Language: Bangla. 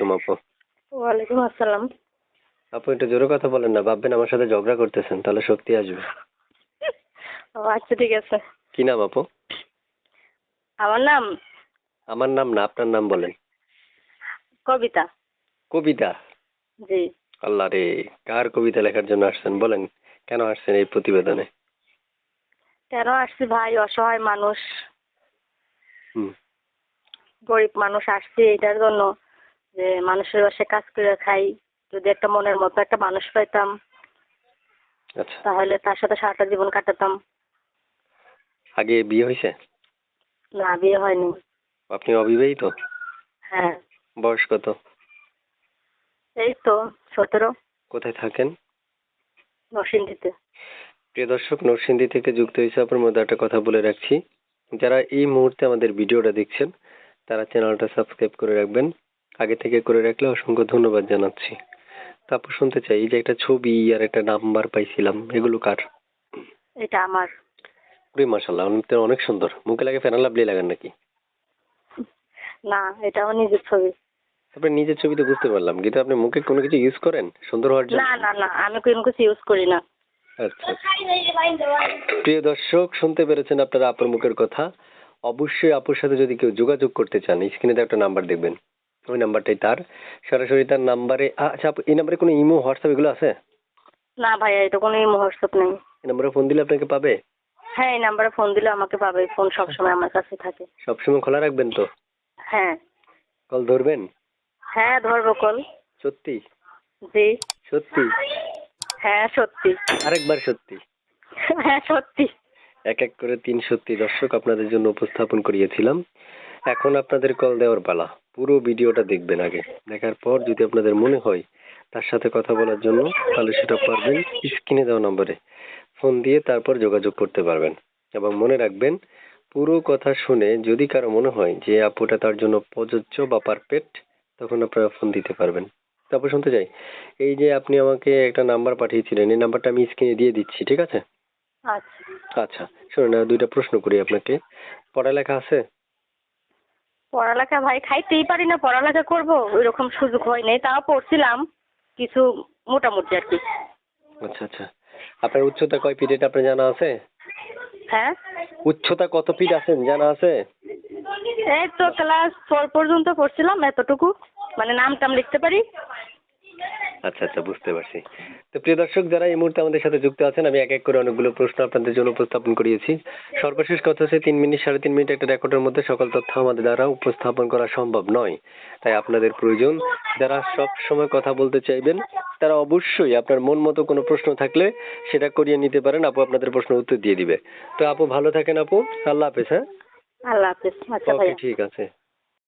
আলাইকুম আপু। ওয়ালাইকুম আসসালাম। আপু একটু জোরে কথা বলেন না ভাববেন আমার সাথে ঝগড়া করতেছেন তাহলে শক্তি আসবে। ও আচ্ছা ঠিক আছে। কি নাম আপু? আমার নাম? আমার নাম না আপনার নাম বলেন। কবিতা। কবিতা? জি। আল্লাহ রে কার কবিতা লেখার জন্য আসছেন বলেন কেন আসছেন এই প্রতিবেদনে? কেন আসছি ভাই অসহায় মানুষ। হুম। গরিব মানুষ আসছে এটার জন্য। যে মানুষের বাসায় কাজ করে খাই যদি একটা মনের মতো একটা মানুষ পাইতাম আচ্ছা। তাহলে তার সাথে সারাটা জীবন কাটাতাম। আগে বিয়ে হয়েছে? না বিয়ে হয়নি। আপনি অবিবাহিত? হ্যাঁ। বয়স কত? এই তো সতেরো। কোথায় থাকেন? নরসিংদীতে। প্রিয় দর্শক নরসিংদী থেকে যুক্ত হয়েছে আপনার মধ্যে একটা কথা বলে রাখছি। যারা এই মুহূর্তে আমাদের ভিডিওটা দেখছেন তারা চ্যানেলটা সাবস্ক্রাইব করে রাখবেন। আগে থেকে করে রাখলে অসংখ্য ধন্যবাদ জানাচ্ছি। তারপর শুনতে চাই এই যে একটা ছবি আর একটা নাম্বার পাইছিলাম এগুলো কার? এটা আমার। পুরি মাসাল্লাহ তো অনেক সুন্দর। মুখে লাগে ফেনাল লাভলি লাগান নাকি? না এটা আমার নিজের ছবি। আপনি নিজের ছবিতে বুঝতে পারলাম কিন্তু আপনি মুখে কোনো কিছু ইউজ করেন? সুন্দর হওয়ার জন্য? না না না আমি কোনো কিছু ইউজ করি না। আচ্ছা আচ্ছা। প্রিয় দর্শক শুনতে পেরেছেন আপনারা আপুর মুখের কথা। অবশ্যই আপুর সাথে যদি কেউ যোগাযোগ করতে চান স্ক্রিনে একটা নাম্বার দেখবেন। ওই নাম্বারটাই তার। সরাসরি তার নাম্বারে আচ্ছা আপু এই নাম্বারে কোনো ইমো হোয়াটসঅ্যাপ এগুলো আছে? না ভাইয়া এটা কোনো মহোৎসব নেই। এই নাম্বারে ফোন দিলে আপনাকে পাবে? হ্যাঁ এই নাম্বারে ফোন দিলে আমাকে পাবে। ফোন সবসময় আমার কাছে থাকে। সবসময় খোলা রাখবেন তো? হ্যাঁ। কল ধরবেন? হ্যাঁ ধরবো কল। সত্যি? জি। সত্যি? হ্যাঁ সত্যি। আরেকবার সত্যি? হ্যাঁ সত্যি। এক এক করে তিন সত্যি দর্শক আপনাদের জন্য উপস্থাপন করিয়েছিলাম। এখন আপনাদের কল দেওয়ার পালা। পুরো ভিডিওটা দেখবেন আগে। দেখার পর যদি আপনাদের মনে হয় তার সাথে কথা বলার জন্য তাহলে সেটা পারবেন স্ক্রিনে দেওয়া নম্বরে। ফোন দিয়ে তারপর যোগাযোগ করতে পারবেন। এবং মনে রাখবেন পুরো কথা শুনে যদি কারও মনে হয় যে আপুটা তার জন্য প্রযোজ্য বা পারফেক্ট তখন আপনারা ফোন দিতে পারবেন। তারপর শুনতে চাই এই যে আপনি আমাকে একটা নাম্বার পাঠিয়েছিলেন এই নাম্বারটা আমি স্ক্রিনে দিয়ে দিচ্ছি ঠিক আছে? আচ্ছা। আচ্ছা শুনুন দুইটা প্রশ্ন করি আপনাকে। পড়ালেখা আছে? পড়ালেখা ভাই খাইতেই পারি না পড়ালেখা করব ওইরকম সুযোগ হয় নাই তাও পড়ছিলাম কিছু মোটামুটি আর কি। আচ্ছা আচ্ছা। আপনার উচ্চতা কয় ফিট এটা আপনার জানা আছে? হ্যাঁ? উচ্চতা কত ফিট আছেন জানা আছে? এই তো ক্লাস ফোর পর্যন্ত পড়ছিলাম এতটুকু মানে নাম টাম লিখতে পারি। আচ্ছা আচ্ছা বুঝতে পারছি। তো প্রিয় দর্শক যারা এই মুহূর্তে আমাদের সাথে যুক্ত আছেন আমি এক এক করে অনেকগুলো প্রশ্ন আপনাদের জন্য উপস্থাপন করিয়েছি। সর্বশেষ কথা হচ্ছে তিন মিনিট সাড়ে তিন মিনিট একটা রেকর্ডের মধ্যে সকল তথ্য আমাদের দ্বারা উপস্থাপন করা সম্ভব নয়। তাই আপনাদের প্রয়োজন যারা সব সময় কথা বলতে চাইবেন তারা অবশ্যই আপনার মন মতো কোনো প্রশ্ন থাকলে সেটা করিয়ে নিতে পারেন। আপু আপনাদের প্রশ্ন উত্তর দিয়ে দিবে। তো আপু ভালো থাকেন আপু। আল্লাহ হাফেজ হ্যাঁ? আল্লাহ হাফেজ। আচ্ছা ঠিক আছে।